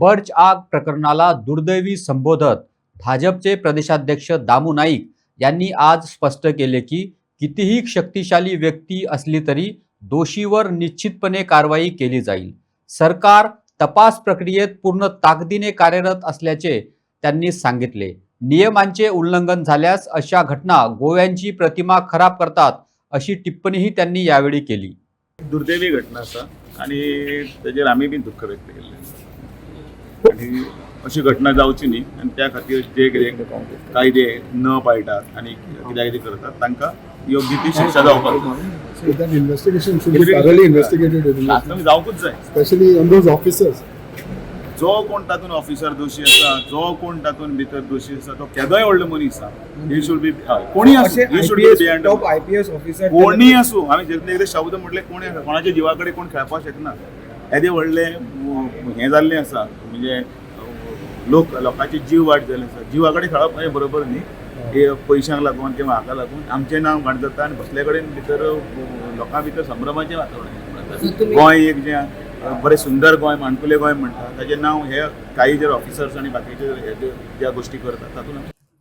Birch आग प्रकरणाला दुर्दैवी संबोधत भाजपचे प्रदेशाध्यक्ष दामू नाईक यांनी आज स्पष्ट केले की कितीही शक्तिशाली व्यक्ती असली तरी दोषीवर निश्चितपणे कारवाई केली जाईल. सरकार तपास प्रक्रियेत पूर्ण ताकदीने कार्यरत असल्याचे त्यांनी सांगितले. नियमांचे उल्लंघन झाल्यास अशा घटना गोव्यांची प्रतिमा खराब करतात अशी टिप्पणीही त्यांनी यावेळी केली. दुर्दैवी घटना असा आणि त्याच्यावर आम्ही बी दुःख व्यक्त केल्लें आणि अशी घटना जावची न्ही. आनी त्या खातीर जे कितें कायदे न पाळटात आणि कितें कितें करतात तांकां योग्य ती शिक्षा जावपाक जावकूच जाय. officers. जो कोण तातूंत ऑफिसर दोशी आसा जो कोण तातूंत भितर दोशी आसा तो केदोय व्हडलो मनीस आसा ही शुड बी कोणी असे आसूं ही should be IPS behind top I P S officer कोणी आसूं हांवें एकदां शब्द म्हटले कोणी आसा कोणाच्या जिवा कडेन कोण खेळपाक शकना. येदे व्हडले हें जाल्लें आसा म्हणजे लोक लोकांचे जीव वाट जाल्ले आसा जिवा कडेन खेळप हें बरोबर न्ही. पयशांक लागून किंवा हाका लागून आमचें नांव घाण जाता आनी बसले कडेन भितर लोकां भितर संभ्रमाचें वातावरण गोंय एक जें बरें सुंदर गोंय माणकुलें गोंय म्हणटा ताचें नांव हे काही जर ऑफिसर्स आनी बाकीचे हे ज्या गोश्टी करतात तातूंत